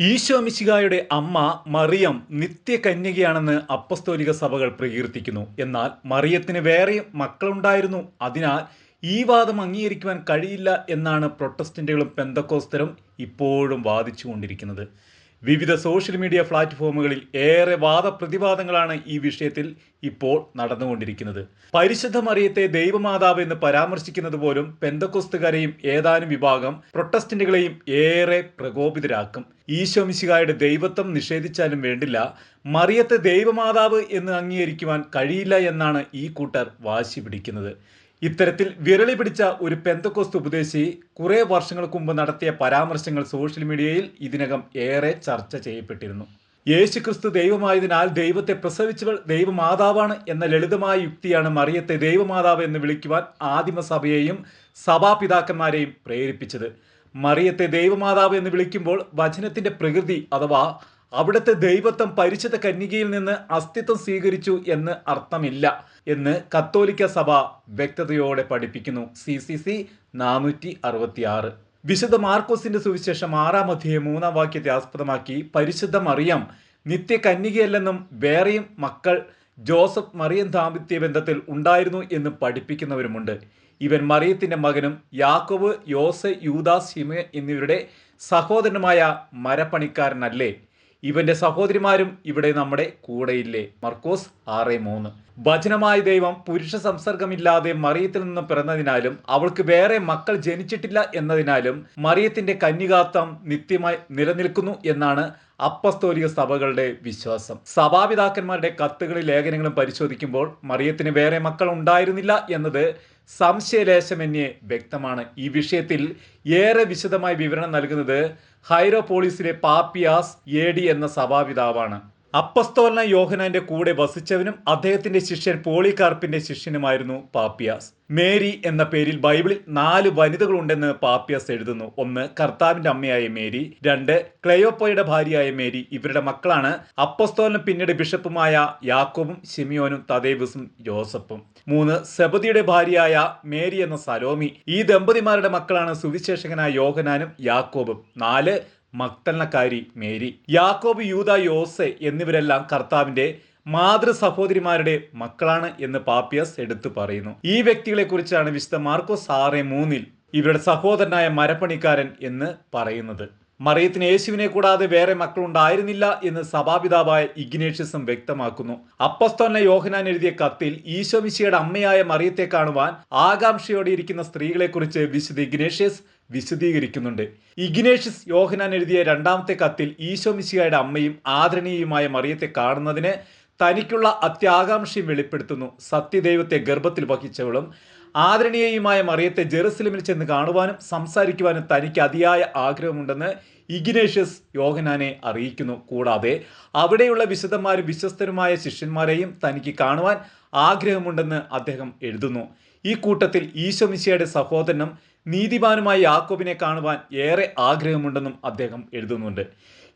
ഈശോ മിശിഹായുടെ അമ്മ മറിയം നിത്യകന്യകയാണെന്ന് അപ്പസ്തോലിക സഭകൾ പ്രകീർത്തിക്കുന്നു. എന്നാൽ മറിയത്തിന് വേറെ മക്കളുണ്ടായിരുന്നു. അതിനാൽ ഈ വാദം അംഗീകരിക്കുവാൻ കഴിയില്ല എന്നാണ് പ്രൊട്ടസ്റ്റന്റുകളും പെന്തക്കോസ്തരും ഇപ്പോഴും വാദിച്ചുകൊണ്ടിരിക്കുന്നത്. വിവിധ സോഷ്യൽ മീഡിയ പ്ലാറ്റ്ഫോമുകളിൽ ഏറെ വാദപ്രതിവാദങ്ങളാണ് ഈ വിഷയത്തിൽ ഇപ്പോൾ നടന്നുകൊണ്ടിരിക്കുന്നത്. പരിശുദ്ധ മറിയത്തെ ദൈവമാതാവ് എന്ന് പരാമർശിക്കുന്നത് പോലും പെന്തക്കൊസ്തുകാരെയും ഏതാനും വിഭാഗം പ്രൊട്ടസ്റ്റന്റുകളെയും ഏറെ പ്രകോപിതരാക്കും. ഈശോ മിശിഹായുടെ ദൈവത്വം നിഷേധിച്ചാലും വേണ്ടില്ല മറിയത്തെ ദൈവമാതാവ് എന്ന് അംഗീകരിക്കുവാൻ കഴിയില്ല എന്നാണ് ഈ കൂട്ടർ വാശി പിടിക്കുന്നത് ഇത്തരത്തിൽ വിരളി പിടിച്ച ഒരു പെന്തക്കോസ്ത് ഉപദേശി കുറേ വർഷങ്ങൾക്ക് മുമ്പ് നടത്തിയ പരാമർശങ്ങൾ സോഷ്യൽ മീഡിയയിൽ ഇതിനകം ഏറെ ചർച്ച ചെയ്യപ്പെട്ടിരുന്നു. യേശുക്രിസ്തു ദൈവമായതിനാൽ ദൈവത്തെ പ്രസവിച്ചവൾ ദൈവമാതാവാണ് എന്ന ലളിതമായ യുക്തിയാണ് മറിയത്തെ ദൈവമാതാവ് എന്ന് വിളിക്കുവാൻ ആദിമസഭയെയും സഭാപിതാക്കന്മാരെയും പ്രേരിപ്പിച്ചത്. മറിയത്തെ ദൈവമാതാവ് എന്ന് വിളിക്കുമ്പോൾ വചനത്തിന്റെ പ്രകൃതി അഥവാ അവിടുത്തെ ദൈവത്വം പരിശുദ്ധ കന്യകയിൽ നിന്ന് അസ്തിത്വം സ്വീകരിച്ചു എന്ന് അർത്ഥമില്ല എന്ന് കത്തോലിക്ക സഭ വ്യക്തതയോടെ പഠിപ്പിക്കുന്നു. സി സി സി നാനൂറ്റി അറുപത്തിയാറ് വിശുദ്ധ മാർക്കോസിന്റെ സുവിശേഷം ആറാം അധ്യായം മൂന്നാം വാക്യത്തെ ആസ്പദമാക്കി പരിശുദ്ധ മറിയം നിത്യ കന്യകയല്ലെന്നും വേറെയും മക്കൾ ജോസഫ് മറിയം ദാമ്പത്യ ബന്ധത്തിൽ ഉണ്ടായിരുന്നു എന്ന് പഠിപ്പിക്കുന്നവരുമുണ്ട്. ഇവൻ മറിയത്തിന്റെ മകനും യാക്കോവ് യോസെ യൂദാസ് ഹിമ എന്നിവരുടെ സഹോദരനുമായ മരപ്പണിക്കാരനല്ലേ? ഇവന്റെ സഹോദരിമാരും ഇവിടെ നമ്മുടെ കൂടെയില്ലേ? മർക്കോസ് ആറ് മൂന്ന്. ഭജനമായ ദൈവം പുരുഷ സംസർഗമില്ലാതെ മറിയത്തിൽ നിന്ന് പിറന്നതിനാലും അവൾക്ക് വേറെ മക്കൾ ജനിച്ചിട്ടില്ല എന്നതിനാലും മറിയത്തിന്റെ കന്യകാത്വം നിത്യമായി നിലനിൽക്കുന്നു എന്നാണ് അപ്പസ്തോലിക സഭകളുടെ വിശ്വാസം. സഭാപിതാക്കന്മാരുടെ കത്തുകളിൽ ലേഖനങ്ങളും പരിശോധിക്കുമ്പോൾ മറിയത്തിന് വേറെ മക്കൾ ഉണ്ടായിരുന്നില്ല എന്നത് സംശയലേശമന്യേ വ്യക്തമാണ്. ഈ വിഷയത്തിൽ ഏറെ വിശദമായ വിവരണം നൽകുന്നത് ഹൈറോപോളിസിലെ പാപ്പിയാസ് എ ഡി എന്ന സഭാപിതാവാണ്. അപ്പസ്തോലന യോഹനാന്റെ കൂടെ വസിച്ചവനും അദ്ദേഹത്തിന്റെ ശിഷ്യൻ പോളികാർപ്പിന്റെ ശിഷ്യനുമായിരുന്നു പാപ്പിയാസ്. മേരി എന്ന പേരിൽ ബൈബിളിൽ നാല് വനിതകളുണ്ടെന്ന് പാപ്പിയാസ് എഴുതുന്നു. ഒന്ന് കർത്താവിന്റെ അമ്മയായ മേരി. രണ്ട് ക്ലയോപ്പോയുടെ ഭാര്യയായ മേരി. ഇവരുടെ മക്കളാണ് അപ്പസ്തോലനും പിന്നീട് ബിഷപ്പുമായ യാക്കോബും ഷിമിയോനും തദേവിസും ജോസഫും മൂന്ന് സെബദിയുടെ ഭാര്യയായ മേരി എന്ന സലോമി. ഈ ദമ്പതിമാരുടെ മക്കളാണ് സുവിശേഷകനായ യോഹനാനും യാക്കോബും. നാല് മക്തലനക്കാരി മേരി യാക്കോബ് യൂത യോസെ എന്നിവരെല്ലാം കർത്താവിന്റെ മാതൃ സഹോദരിമാരുടെ മക്കളാണ് എന്ന് പാപ്പിയസ് എടുത്തു പറയുന്നു. ഈ വ്യക്തികളെ കുറിച്ചാണ് വിശുദ്ധ മാർക്കോസ് ആറ് മൂന്നിൽ ഇവരുടെ സഹോദരനായ മരപ്പണിക്കാരൻ എന്ന് പറയുന്നത്. മറിയത്തിന് യേശുവിനെ കൂടാതെ വേറെ മക്കളുണ്ടായിരുന്നില്ല എന്ന് സഭാപിതാവായ ഇഗ്നേഷ്യസും വ്യക്തമാക്കുന്നു. അപ്പസ്തോന്ന യോഹനാൻ എഴുതിയ കത്തിൽ ഈശോമിശിയുടെ അമ്മയായ മറിയത്തെ കാണുവാൻ ആകാംക്ഷയോടെ ഇരിക്കുന്ന സ്ത്രീകളെക്കുറിച്ച് വിശുദ്ധ ഇഗ്നേഷ്യസ് വിശദീകരിക്കുന്നുണ്ട്. ഇഗ്നേഷ്യസ് യോഹനാൻ എഴുതിയ രണ്ടാമത്തെ കത്തിൽ ഈശോമിശിയായുടെ അമ്മയും ആദരണീയുമായ മറിയത്തെ കാണുന്നതിന് തനിക്കുള്ള അത്യാകാംക്ഷയും വെളിപ്പെടുത്തുന്നു. സത്യദൈവത്തെ ഗർഭത്തിൽ വഹിച്ചവളും ആദരണീയയുമായ മറിയത്തെ ജെറുസലമിൽ ചെന്ന് കാണുവാനും സംസാരിക്കുവാനും തനിക്ക് അതിയായ ആഗ്രഹമുണ്ടെന്ന് ഇഗ്നേഷ്യസ് യോഹനാനെ അറിയിക്കുന്നു. കൂടാതെ അവിടെയുള്ള വിശുദ്ധന്മാരും വിശ്വസ്തരുമായ ശിഷ്യന്മാരെയും തനിക്ക് കാണുവാൻ ആഗ്രഹമുണ്ടെന്ന് അദ്ദേഹം എഴുതുന്നു. ഈ കൂട്ടത്തിൽ ഈശോമിശിയുടെ സഹോദരനും നീതിമാനുമായ യാക്കോബിനെ കാണുവാൻ ഏറെ ആഗ്രഹമുണ്ടെന്നും അദ്ദേഹം എഴുതുന്നുണ്ട്.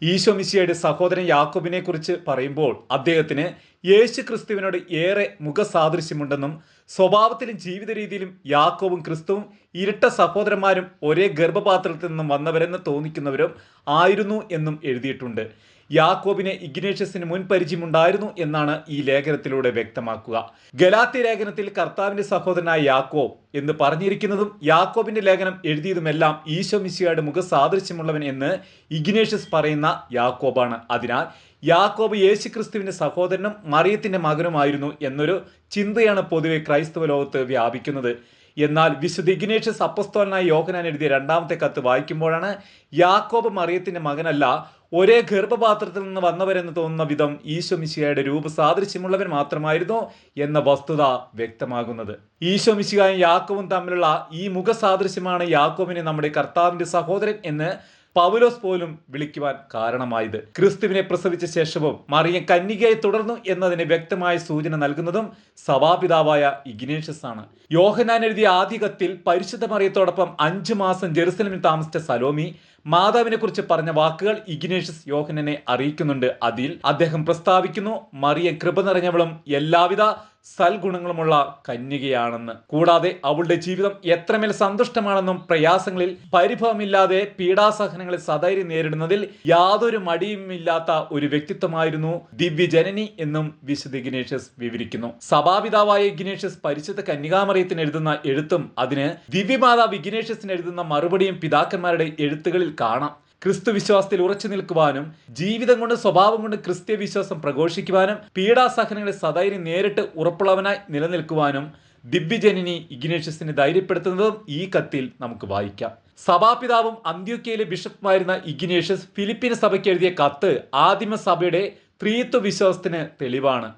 ഈശോ മിശിയുടെ സഹോദരൻ യാക്കോബിനെ കുറിച്ച് പറയുമ്പോൾ അദ്ദേഹത്തിന് യേശു ക്രിസ്തുവിനോട് ഏറെ മുഖസാദൃശ്യമുണ്ടെന്നും സ്വഭാവത്തിലും ജീവിത രീതിയിലും യാക്കോവും ക്രിസ്തുവും ഇരട്ട സഹോദരന്മാരും ഒരേ ഗർഭപാത്രത്തിൽ നിന്നും വന്നവരെന്ന് തോന്നിക്കുന്നവരും ആയിരുന്നു എന്നും എഴുതിയിട്ടുണ്ട്. യാക്കോബിനെ ഇഗ്നേഷ്യസിന് മുൻ പരിചയമുണ്ടായിരുന്നു എന്നാണ് ഈ ലേഖനത്തിലൂടെ വ്യക്തമാക്കുക. ഗലാത്തി ലേഖനത്തിൽ കർത്താവിന്റെ സഹോദരനായ യാക്കോബ് എന്ന് പറഞ്ഞിരിക്കുന്നതും യാക്കോബിന്റെ ലേഖനം എഴുതിയതുമെല്ലാം ഈശോ മിശിയുടെ മുഖ സാദൃശ്യമുള്ളവൻ എന്ന് ഇഗ്നേഷ്യസ് പറയുന്ന യാക്കോബാണ്. അതിനാൽ യാക്കോബ് യേശുക്രിസ്തുവിന്റെ സഹോദരനും മറിയത്തിന്റെ മകനുമായിരുന്നു എന്നൊരു ചിന്തയാണ് പൊതുവെ ക്രൈസ്തവ ലോകത്ത് വ്യാപിക്കുന്നത്. എന്നാൽ വിശുദ്ധ ഇഗ്നേഷ്യസ് അപ്പസ്തോലനായ യോഹനാൻ എഴുതിയ രണ്ടാമത്തെ കത്ത് വായിക്കുമ്പോഴാണ് യാക്കോബ് മറിയത്തിന്റെ മകനല്ല ഒരേ ഗർഭപാത്രത്തിൽ നിന്ന് വന്നവരെന്ന് തോന്നുന്ന വിധം ഈശോ മിശിഹായുടെ രൂപസാദൃശ്യമുള്ളവൻ മാത്രമായിരുന്നു എന്ന വസ്തുത വ്യക്തമാകുന്നത്. ഈശോ മിശിഹായും യാക്കോവും തമ്മിലുള്ള ഈ മുഖസാദൃശ്യമാണ് യാക്കോവിനെ നമ്മുടെ കർത്താവിന്റെ സഹോദരൻ എന്ന് പൗലോസ് പോലും വിളിക്കുവാൻ കാരണമായത്. ക്രിസ്തുവിനെ പ്രസവിച്ച ശേഷവും മറിയം കന്യകയായി തുടർന്നു എന്നതിന് വ്യക്തമായ സൂചന നൽകുന്നതും സഭാപിതാവായ ഇഗ്നേഷ്യസ് ആണ് യോഹനാൻ എഴുതിയ ആദ്യ കത്തിൽ പരിശുദ്ധ മറിയത്തോടൊപ്പം അഞ്ചു മാസം ജെറുസലമിൽ താമസിച്ച സലോമി മാതാവിനെ കുറിച്ച് പറഞ്ഞ വാക്കുകൾ ഇഗ്നേഷ്യസ് യോഹനനെ അറിയിക്കുന്നുണ്ട്. അതിൽ അദ്ദേഹം പ്രസ്താവിക്കുന്നു മറിയ കൃപ നിറഞ്ഞവളും എല്ലാവിധ സൽഗുണങ്ങളുമുള്ള കന്യകയാണെന്ന്. കൂടാതെ അവളുടെ ജീവിതം എത്രമേൽ സന്തുഷ്ടമാണെന്നും പ്രയാസങ്ങളിൽ പരിഭവമില്ലാതെ പീഡാസഹനങ്ങളെ സധൈര്യം നേരിടുന്നതിൽ യാതൊരു മടിയുമില്ലാത്ത ഒരു വ്യക്തിത്വമായിരുന്നു ദിവ്യജനനി എന്നും വിശുദ്ധ ഇഗ്നേഷ്യസ് വിവരിക്കുന്നു. സഭാപിതാവായ ഇഗ്നേഷ്യസ് പരിശുദ്ധ കന്യകാമറിയത്തിന് എഴുതുന്ന എഴുത്തും അതിന് ദിവ്യമാതാവ് ഇഗ്നേഷ്യസിന് എഴുതുന്ന മറുപടിയും പിതാക്കന്മാരുടെ എഴുത്തുകളിൽ കാണാം. ക്രിസ്തു വിശ്വാസത്തിൽ ഉറച്ചു നിൽക്കുവാനും ജീവിതം കൊണ്ട് സ്വഭാവം കൊണ്ട് ക്രിസ്ത്യ വിശ്വാസം പ്രഘോഷിക്കുവാനും പീഡാസഹനങ്ങളെ സധൈര്യം നേരിട്ട് ഉറപ്പുള്ളവനായി നിലനിൽക്കുവാനും ദിവ്യജനനി ഇഗ്നേഷ്യസിനെ ധൈര്യപ്പെടുത്തുന്നതും ഈ കത്തിൽ നമുക്ക് വായിക്കാം. സഭാപിതാവും അന്ത്യോക്കയിലെ ബിഷപ്പുമായിരുന്ന ഇഗ്നേഷ്യസ് ഫിലിപ്പീൻ സഭയ്ക്ക് എഴുതിയ കത്ത് ആദിമസഭയുടെ ത്രീത്വ വിശ്വാസത്തിന് തെളിവാണ്.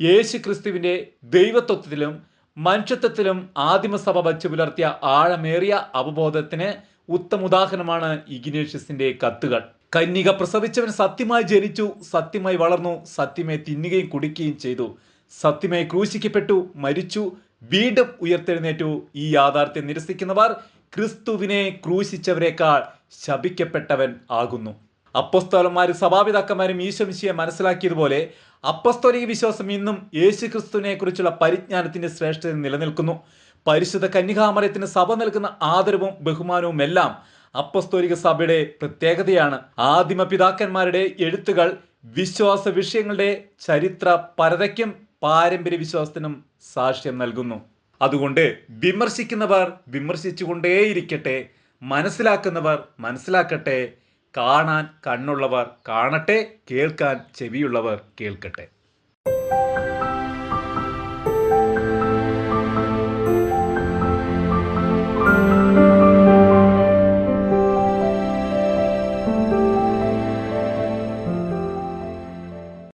യേശു ക്രിസ്തുവിന്റെ ദൈവത്വത്തിലും മനുഷ്യത്വത്തിലും ആദിമസഭ വച്ചു പുലർത്തിയ ആഴമേറിയ അവബോധത്തിന് ഉത്തമ ഉദാഹരണമാണ് ഇഗ്നേഷ്യസിന്റെ കത്തുകൾ. കന്യക പ്രസവിച്ചവൻ സത്യമായി ജനിച്ചു സത്യമായി വളർന്നു സത്യമേ തിന്നുകയും കുടിക്കുകയും ചെയ്തു. സത്യമേ ക്രൂശിക്കപ്പെട്ടു മരിച്ചു വീണ്ടും ഉയർത്തെഴുന്നേറ്റു. ഈ യാഥാർത്ഥ്യം നിരസിക്കുന്നവർ ക്രിസ്തുവിനെ ക്രൂശിച്ചവരെക്കാൾ ശപിക്കപ്പെട്ടവൻ ആകുന്നു. അപ്പസ്തോലന്മാരും സഭാപിതാക്കന്മാരും ഈശോമിശിയെ മനസ്സിലാക്കിയതുപോലെ അപ്പസ്തോലിക വിശ്വാസം ഇന്നും യേശു ക്രിസ്തുവിനെ കുറിച്ചുള്ള പരിജ്ഞാനത്തിന്റെ ശ്രേഷ്ഠത നിലനിൽക്കുന്നു. പരിശുദ്ധ കന്യകാമരത്തിന് സഭ നൽകുന്ന ആദരവും ബഹുമാനവും എല്ലാം അപ്പസ്തോലിക സഭയുടെ പ്രത്യേകതയാണ്. ആദിമ പിതാക്കന്മാരുടെ എഴുത്തുകൾ വിശ്വാസ വിഷയങ്ങളുടെ ചരിത്ര പരതയ്ക്കും പാരമ്പര്യ വിശ്വാസത്തിനും സാക്ഷ്യം നൽകുന്നു. അതുകൊണ്ട് വിമർശിക്കുന്നവർ വിമർശിച്ചുകൊണ്ടേയിരിക്കട്ടെ മനസ്സിലാക്കുന്നവർ മനസ്സിലാക്കട്ടെ കാണാൻ കണ്ണുള്ളവർ കാണട്ടെ കേൾക്കാൻ ചെവിയുള്ളവർ കേൾക്കട്ടെ.